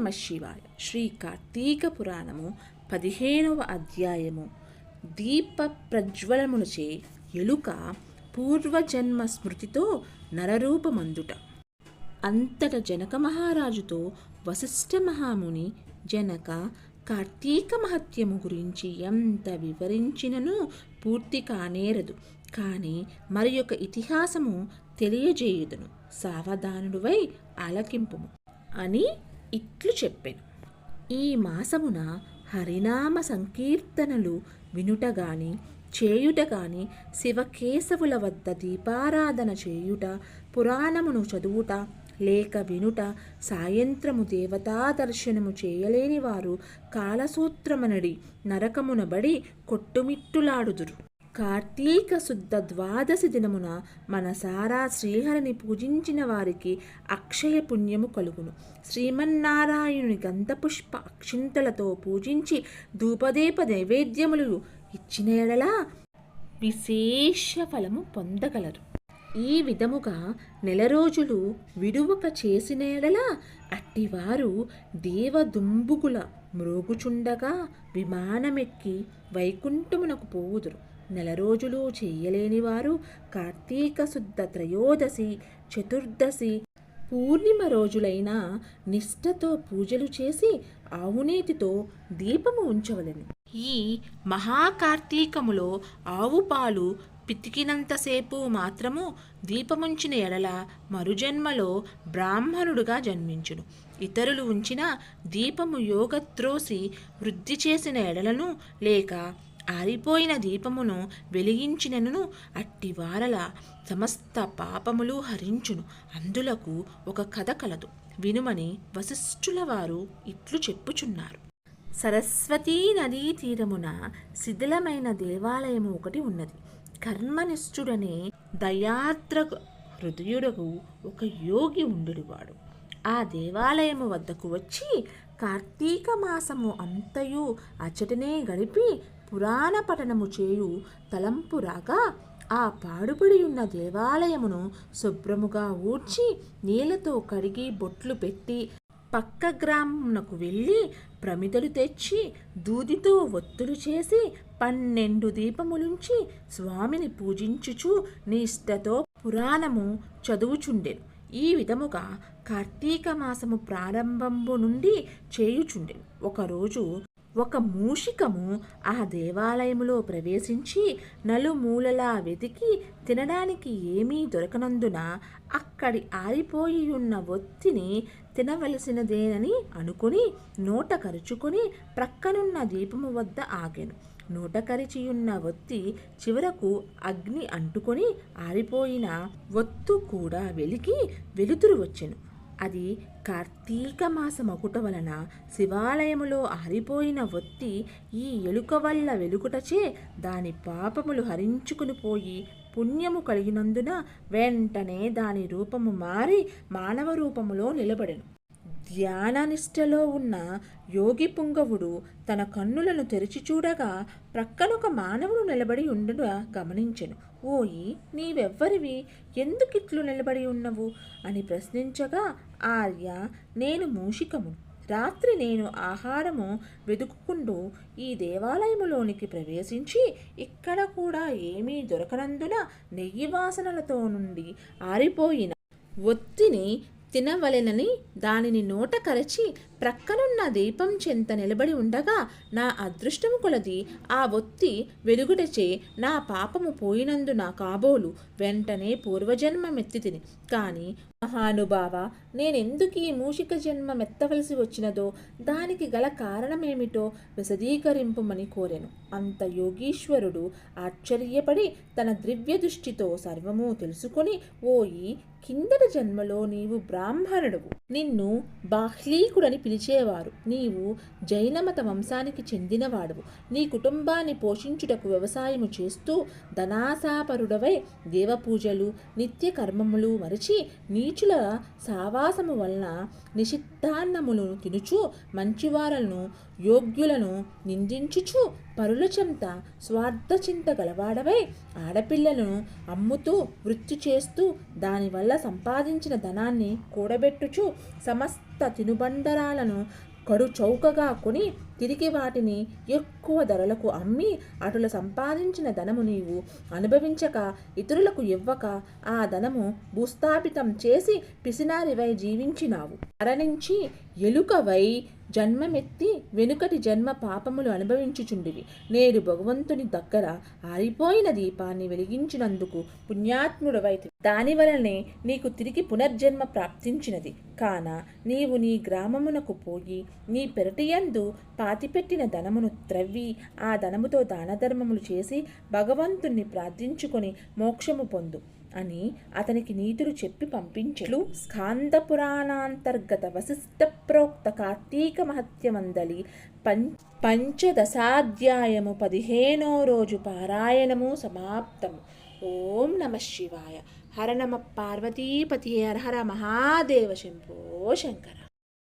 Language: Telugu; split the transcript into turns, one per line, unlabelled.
నమ శివాయ. శ్రీ కార్తీక పురాణము పదిహేనవ అధ్యాయము. దీప ప్రజ్వలమునుచే ఎలుక పూర్వజన్మ స్మృతితో నరరూపమందుట. అంతట జనక మహారాజుతో వశిష్ఠ మహాముని జనక కార్తీక మహత్యము గురించి ఎంత వివరించినను పూర్తి కానేరదు. కానీ మరి యొక్క ఇతిహాసము తెలియజేయుదును. సావధానుడువై ఆలకింపుము. అని ఇట్లు చెప్పెను. ఈ మాసమున హరినామ సంకీర్తనలు వినుట గాని చేయుట గాని శివకేశవుల వద్ద దీపారాధన చేయుట పురాణమును చదువుట లేక వినుట సాయంత్రము దేవతా దర్శనము చేయలేని వారు కాలసూత్రమనడి నరకమునబడి కొట్టుమిట్టులాడుదురు. కార్తీక శుద్ధ ద్వాదశి దినమున మనసారా శ్రీహరిని పూజించిన వారికి అక్షయ పుణ్యము కలుగును. శ్రీమన్నారాయణుని గంధపుష్ప అక్షింతలతో పూజించి ధూపదీప నైవేద్యములు ఇచ్చిన ఎడలా విశేష ఫలము పొందగలరు. ఈ విధముగా నెల రోజులు విడువక చేసిన ఎడల అట్టివారు దేవదుంబుగుల మ్రోగుచుండగా విమానమెక్కి వైకుంఠమునకు పోవుదురు. నెల రోజులు చేయలేని వారు కార్తీక శుద్ధ త్రయోదశి చతుర్దశి పూర్ణిమ రోజులైన నిష్ఠతో పూజలు చేసి ఆవునేతితో దీపము ఉంచవలెను. ఈ మహాకార్తీకములో ఆవు పాలు పితికినంతసేపు మాత్రము దీపముంచిన ఎడల మరుజన్మలో బ్రాహ్మణుడుగా జన్మించును. ఇతరులు ఉంచిన దీపము యోగత్రోసి వృద్ధి చేసిన ఎడలను లేక ఆరిపోయిన దీపమును వెలిగించినను అట్టి వారల సమస్త పాపములు హరించును. అందులకు ఒక కథ కలదు. వినుమని వశిష్ఠుల వారు ఇట్లు చెప్పుచున్నారు. సరస్వతీ నదీ తీరమున శిథిలమైన దేవాలయము ఒకటి ఉన్నది. కర్మనిష్ఠుడనే దయాద్ర హృదయుడకు ఒక యోగి ఉండుడివాడు. ఆ దేవాలయము వద్దకు వచ్చి కార్తీక మాసము అంతయు అచటనే గడిపి పురాణ పఠనము చేయు తలంపు రాగా ఆ పాడుబడి ఉన్న దేవాలయమును శుభ్రముగా ఊడ్చి నీళ్ళతో కడిగి బొట్లు పెట్టి పక్క గ్రామమునకు వెళ్ళి ప్రమిదలు తెచ్చి దూదితో ఒత్తులు చేసి పన్నెండు దీపములుంచి స్వామిని పూజించుచు నిష్ఠతో పురాణము చదువుచుండెను. ఈ విధముగా కార్తీక మాసము ప్రారంభంబు నుండి చేయుచుండెను. ఒకరోజు ఒక మూషికము ఆ దేవాలయములో ప్రవేశించి నలుమూలలా వెతికి తినడానికి ఏమీ దొరకనందున అక్కడి ఆరిపోయి ఉన్న ఒత్తిని తినవలసినదేనని అనుకుని నోట కరుచుకొని ప్రక్కనున్న దీపము వద్ద ఆగాను. నోట కరిచియున్న ఒత్తి చివరకు అగ్ని అంటుకొని ఆరిపోయిన ఒత్తు కూడా వెలికి వెలుతురు వచ్చెను. అది కార్తీక మాసం ఒకట వలన శివాలయములో ఆరిపోయిన ఒత్తి ఈ ఎలుక వల్ల వెలుగుటచే దాని పాపములు హరించుకుని పోయి పుణ్యము కలిగినందున వెంటనే దాని రూపము మారి మానవ రూపములో నిలబడెను. ధ్యాననిష్టలో ఉన్న యోగి పుంగవుడు తన కన్నులను తెరిచి చూడగా ప్రక్కనొక మానవుడు నిలబడి ఉండడం గమనించెను. ఓయి నీవెవ్వరివి? ఎందుకిట్లు నిలబడి ఉన్నవు? అని ప్రశ్నించగా ఆర్య నేను మూషికము. రాత్రి నేను ఆహారము వెతుకుకుంటూ ఈ దేవాలయములోనికి ప్రవేశించి ఇక్కడ కూడా ఏమీ దొరకనందున నెయ్యి వాసనలతో నుండి ఆరిపోయిన ఒత్తిని తినవలెనని దానిని నోట కరచి ప్రక్కనున్న దీపం చెంత నిలబడి ఉండగా నా అదృష్టము కొలది ఆ ఒత్తి వెలుగుటచే నా పాపము పోయినందున కాబోలు వెంటనే పూర్వజన్మమెత్తి తిని కానీ మహానుభావ నేనెందుకు ఈ మూషిక జన్మ మెత్తవలసి వచ్చినదో? దానికి గల కారణమేమిటో విశదీకరింపుమని కోరెను. అంత యోగీశ్వరుడు ఆశ్చర్యపడి తన దివ్య దృష్టితో సర్వము తెలుసుకొని ఓయి కిందట జన్మలో నీవు బ్రాహ్మణుడువు. నిన్ను బాహ్లీకుడని పిలిచేవారు. నీవు జైనమత వంశానికి చెందినవాడువు. నీ కుటుంబాన్ని పోషించుటకు వ్యవసాయము చేస్తూ ధనాసాపరుడవై దేవపూజలు నిత్య కర్మములు మరచి నీచుల సావాసము వలన నిషిద్ధాన్నములు తినుచు మంచివారలను యోగ్యులను నిందించుచు పరుల చెంత స్వార్థచింత గలవాడవై ఆడపిల్లలను అమ్ముతూ వృత్తి చేస్తూ దానివల్ల సంపాదించిన ధనాన్ని కూడబెట్టుచు సమస్త కొత్త తినుబండరాలను కడు చౌకగా కొని తిరిగి వాటిని ఎక్కువ ధరలకు అమ్మి అటుల సంపాదించిన ధనము నీవు అనుభవించక ఇతరులకు ఇవ్వక ఆ ధనము భూస్థాపితం చేసి పిసినారివై జీవించినావు. మరణించి ఎలుకవై జన్మమెత్తి వెనుకటి జన్మ పాపములు అనుభవించుచుండివి నేడు భగవంతుని దగ్గర ఆరిపోయిన దీపాన్ని వెలిగించినందుకు పుణ్యాత్ముడవై దాని వలనే నీకు తిరిగి పునర్జన్మ ప్రాప్తించినది. కాన నీవు నీ గ్రామమునకు పోయి నీ పెరటియందు పాతిపెట్టిన ధనమును త్రవ్వి ఆ ధనముతో దానధర్మములు చేసి భగవంతుణ్ణి ప్రార్థించుకొని మోక్షము పొందు. అని అతనికి నీతులు చెప్పి పంపించెలు స్కాంద పురాణాంతర్గత వశిష్ట ప్రోక్త కార్తీక మహత్యమందలి పం పంచదశాధ్యాయము పదిహేనో రోజు పారాయణము సమాప్తము ఓం నమ శివాయ. హర నమ పార్వతీపతి హర హర మహాదేవ శంభో శంకర.